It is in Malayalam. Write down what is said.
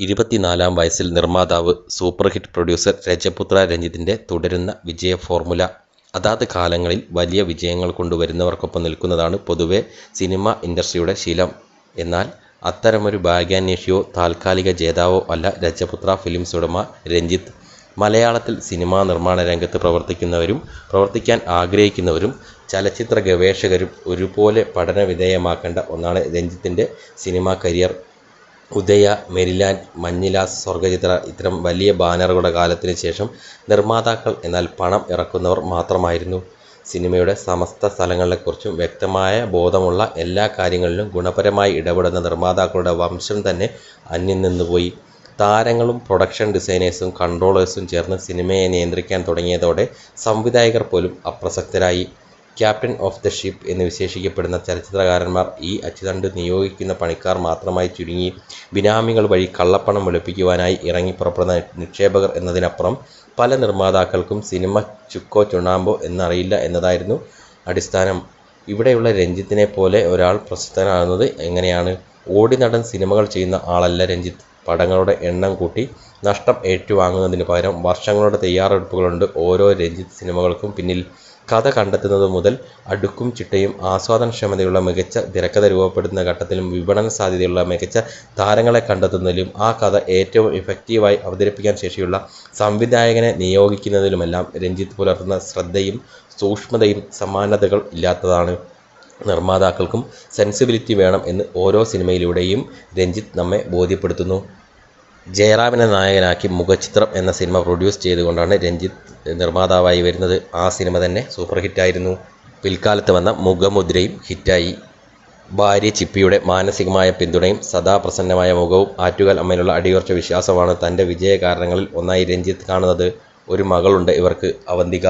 ഇരുപത്തിനാലാം വയസ്സിൽ നിർമ്മാതാവ് സൂപ്പർ ഹിറ്റ് പ്രൊഡ്യൂസർ രജപുത്ര രഞ്ജിത്തിന്റെ തുടരുന്ന വിജയ ഫോർമുല. അതാത് കാലങ്ങളിൽ വലിയ വിജയങ്ങൾ കൊണ്ടുവരുന്നവർക്കൊപ്പം നിൽക്കുന്നതാണ് പൊതുവെ സിനിമ ഇൻഡസ്ട്രിയുടെ ശീലം. എന്നാൽ അത്തരമൊരു ഭാഗ്യാന്വേഷിയോ താൽക്കാലിക ജേതാവോ അല്ല രജപുത്ര ഫിലിംസ് ഉടമ രഞ്ജിത്ത്. മലയാളത്തിൽ സിനിമാ നിർമ്മാണ രംഗത്ത് പ്രവർത്തിക്കുന്നവരും പ്രവർത്തിക്കാൻ ആഗ്രഹിക്കുന്നവരും ചലച്ചിത്ര ഗവേഷകരും ഒരുപോലെ പഠനവിധേയമാക്കേണ്ട ഒന്നാണ് രഞ്ജിത്തിന്റെ സിനിമാ കരിയർ. ഉദയ മെരിലാൻഡ് മഞ്ഞിലാസ് സ്വർഗചിത്ര ഇത്തരം വലിയ ബാനറുകളുടെ കാലത്തിന് ശേഷം നിർമ്മാതാക്കൾ എന്നാൽ പണം ഇറക്കുന്നവർ മാത്രമായിരുന്നു. സിനിമയുടെ സമസ്ത സ്ഥലങ്ങളെക്കുറിച്ചും വ്യക്തമായ ബോധമുള്ള എല്ലാ കാര്യങ്ങളിലും ഗുണപരമായി ഇടപെടുന്ന നിർമ്മാതാക്കളുടെ വംശം തന്നെ അന്യം നിന്നുപോയി. താരങ്ങളും പ്രൊഡക്ഷൻ ഡിസൈനേഴ്സും കൺട്രോളേഴ്സും ചേർന്ന് സിനിമയെ നിയന്ത്രിക്കാൻ തുടങ്ങിയതോടെ സംവിധായകർ പോലും അപ്രസക്തരായി. ക്യാപ്റ്റൻ ഓഫ് ദ ഷിപ്പ് എന്ന് വിശേഷിക്കപ്പെടുന്ന ചലച്ചിത്രകാരന്മാർ ഈ അച്ചുതണ്ട് നിയോഗിക്കുന്ന പണിക്കാർ മാത്രമായി ചുരുങ്ങി ബിനാമികൾ വഴി കള്ളപ്പണം വെളുപ്പിക്കുവാനായി ഇറങ്ങി പുറപ്പെടുന്ന നിക്ഷേപകർ എന്നതിനപ്പുറം പല നിർമ്മാതാക്കൾക്കും സിനിമ ചുക്കോ ചുണ്ണാമ്പോ എന്നറിയില്ല എന്നതായിരുന്നു അടിസ്ഥാനം. ഇവിടെയുള്ള രഞ്ജിത്തിനെ പോലെ ഒരാൾ പ്രശസ്തനാകുന്നത് എങ്ങനെയാണ്? ഓടി നടൻ സിനിമകൾ ചെയ്യുന്ന ആളല്ല രഞ്ജിത്ത്. പടങ്ങളുടെ എണ്ണം കൂട്ടി നഷ്ടം ഏറ്റുവാങ്ങുന്നതിന് പകരം വർഷങ്ങളുടെ തയ്യാറെടുപ്പുകളുണ്ട് ഓരോ രഞ്ജിത്ത് സിനിമകൾക്കും പിന്നിൽ. കഥ കണ്ടെത്തുന്നത് മുതൽ അടുക്കും ചിട്ടയും ആസ്വാദനക്ഷമതയുള്ള മികച്ച തിരക്കഥ രൂപപ്പെടുന്ന ഘട്ടത്തിലും വിപണന സാധ്യതയുള്ള മികച്ച താരങ്ങളെ കണ്ടെത്തുന്നതിലും ആ കഥ ഏറ്റവും ഇഫക്റ്റീവായി അവതരിപ്പിക്കാൻ ശേഷിയുള്ള സംവിധായകനെ നിയോഗിക്കുന്നതിലുമെല്ലാം രഞ്ജിത്ത് പുലർത്തുന്ന ശ്രദ്ധയും സൂക്ഷ്മതയും സമാനതകൾ ഇല്ലാത്തതാണ്. നിർമ്മാതാക്കൾക്കും സെൻസിബിലിറ്റി വേണം എന്ന് ഓരോ സിനിമയിലൂടെയും രഞ്ജിത്ത് നമ്മെ ബോധ്യപ്പെടുത്തുന്നു. ജയറാമിനെ നായകനാക്കി മുഖചിത്രം എന്ന സിനിമ പ്രൊഡ്യൂസ് ചെയ്തുകൊണ്ടാണ് രഞ്ജിത്ത് നിർമ്മാതാവായി വരുന്നത്. ആ സിനിമ തന്നെ സൂപ്പർ ഹിറ്റായിരുന്നു പിൽക്കാലത്ത് വന്ന മുഖമുദ്രയും ഹിറ്റായി. ഭാര്യ ചിപ്പിയുടെ മാനസികമായ പിന്തുണയും സദാപ്രസന്നമായ മുഖവും ആറ്റുകാൽ അമ്മയിലുള്ള അടിയുറച്ച വിശ്വാസമാണ് തന്റെ വിജയകാരണങ്ങളിൽ ഒന്നായി രഞ്ജിത്ത് കാണുന്നത്. ഒരു മകളുണ്ട് ഇവർക്ക് അവന്തിക.